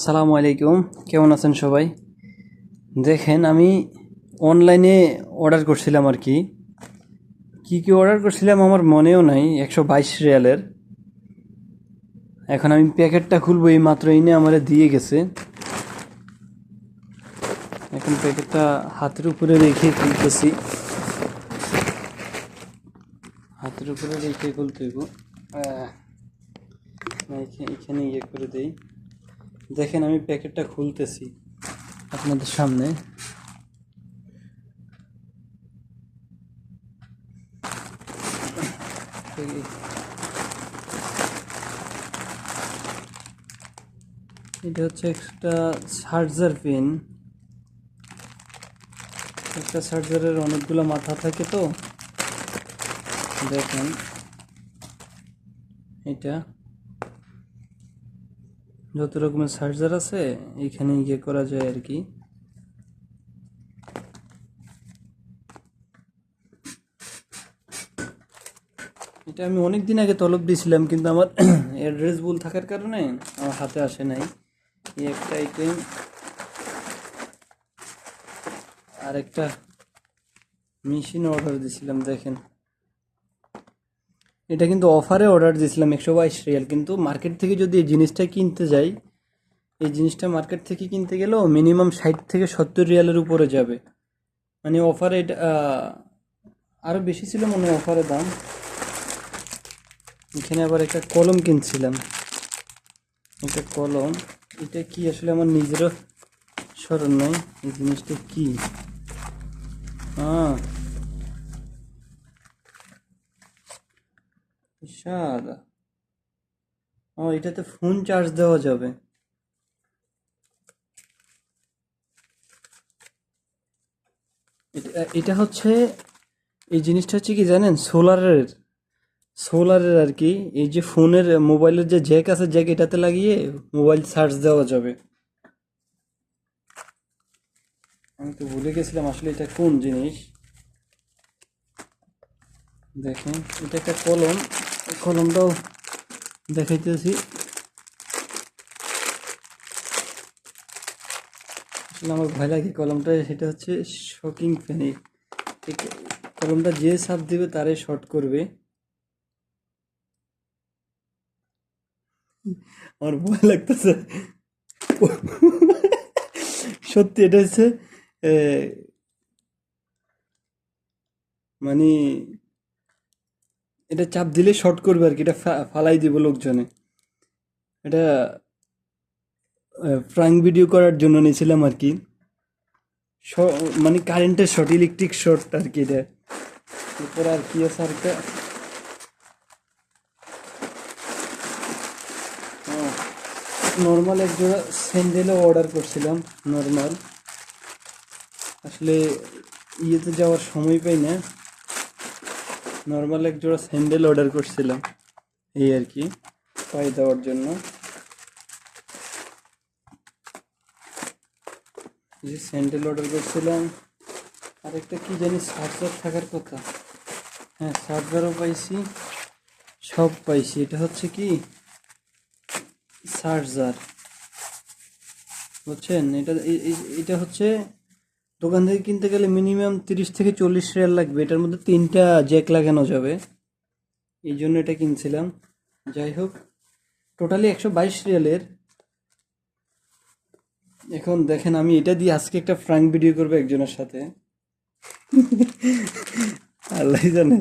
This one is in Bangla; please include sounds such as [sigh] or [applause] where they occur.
আসসালামু আলাইকুম। কেমন আছেন সবাই? দেখেন, আমি অনলাইনে অর্ডার করছিলাম আর কি। কি কি অর্ডার করছিলাম আমার মনেও নাই, একশো বাইশ রিয়ালের। এখন আমি প্যাকেটটা খুলবো, এই মাত্র এনে আমার দিয়ে গেছে। এখন প্যাকেটটা হাতের উপরে রেখে খুলতেছি। হাতের উপরে রেখে খুলতে এখানে ইয়ে করে দেই। দেখেন আমি প্যাকেটটা খুলতেছি আপনাদের সামনে। এটা হচ্ছে একটা চার্জার পেন। একটা চার্জারের অনেকগুলো মাথা থাকে তো। দেখেন। এটা। যত রকমের চার্জার আছে, এখানে ইয়ে করা যায় আর কি। এটা আমি অনেক দিন আগে তলব দিয়েছিলাম, কিন্তু আমার [clears throat] অ্যাড্রেস ভুল থাকার কারণে আমার হাতে আসে নাই। এই একটা আইটেম আর একটা মেশিন অর্ডার দিয়েছিলাম দেখেন। এটা কিন্তু অফারে অর্ডার দিয়েছিলাম একশো বাইশ রিয়াল। কিন্তু মার্কেট থেকে যদি এই জিনিসটা কিনতে যাই, এই জিনিসটা মার্কেট থেকে কিনতে গেলেও মিনিমাম ষাট থেকে সত্তর রিয়ালের উপরে যাবে। মানে অফারে এটা আরও বেশি ছিল মনে হয় অফারের দাম। এখানে আবার একটা কলম কিনছিলাম। একটা কলম, এটা কি আসলে আমার নিজেরও স্মরণ নাই, এই জিনিসটা কী? হ্যাঁ সাদা ও, এটাতে ফোন চার্জ দেওয়া যাবে। এটা- হচ্ছে, এই জিনিসটা হচ্ছে কি জানেন? সোলারের সোলারের আর কি, এই যে ফোনের, মোবাইলের যে জ্যাক আছে, জ্যাক এটাতে লাগিয়ে মোবাইল চার্জ দেওয়া যাবে। আমি তো ভুলে গেছিলাম আসলে এটা কোন জিনিস। দেখেন, এটা একটা কলম। কলমটাও দেখাইতেছি। আসলে আমার ভয় লাগে কলমটা সেটা হচ্ছে শকিং ফ্যান এই কলমটা যে সাপ দিবে তারে শর্ট করবে। আমার ভয় লাগতেছে। সত্যি এটা হচ্ছে মানে এটা চাপ দিলে শর্ট করবে আর কি, এটা ফালাই দিব লোকজনে। এটা ফ্রাঙ্ক ভিডিও করার জন্য নিয়েছিলাম আর কি। মানে কারেন্টের শর্ট ইলেকট্রিক শর্ট আর কি এটা। এরপর আর কি আছে আর একটা? নর্মাল এক জোড়া স্যান্ডেলও অর্ডার করছিলাম নর্মাল আসলে ইয়েতে যাওয়ার সময় পাই না। নর্মাল এক জোড়া স্যান্ডেল অর্ডার করছিলাম। এই আর কি, পায়ে দেওয়ার জন্য। যে স্যান্ডেল অর্ডার করছিলাম আর একটা কি জানি চার্জার থাকার কথা। হ্যাঁ চার্জারও পাইছি, সব পাইছি। এটা হচ্ছে কি? চার্জার বুঝছেন? এটা এটা হচ্ছে দোকান থেকে কিনতে গেলে মিনিমাম তিরিশ থেকে চল্লিশ রিয়াল লাগবে। এটার মধ্যে তিনটা জ্যাক লাগানো যাবে। এই জন্য এটা কিনছিলাম। যাই হোক টোটালি একশো বাইশ রিয়ালের। এখন দেখেন আমি এটা দিয়ে আজকে একটা ফ্রাঙ্ক ভিডিও করব একজনের সাথে। [laughs] আল্লাহ জানে।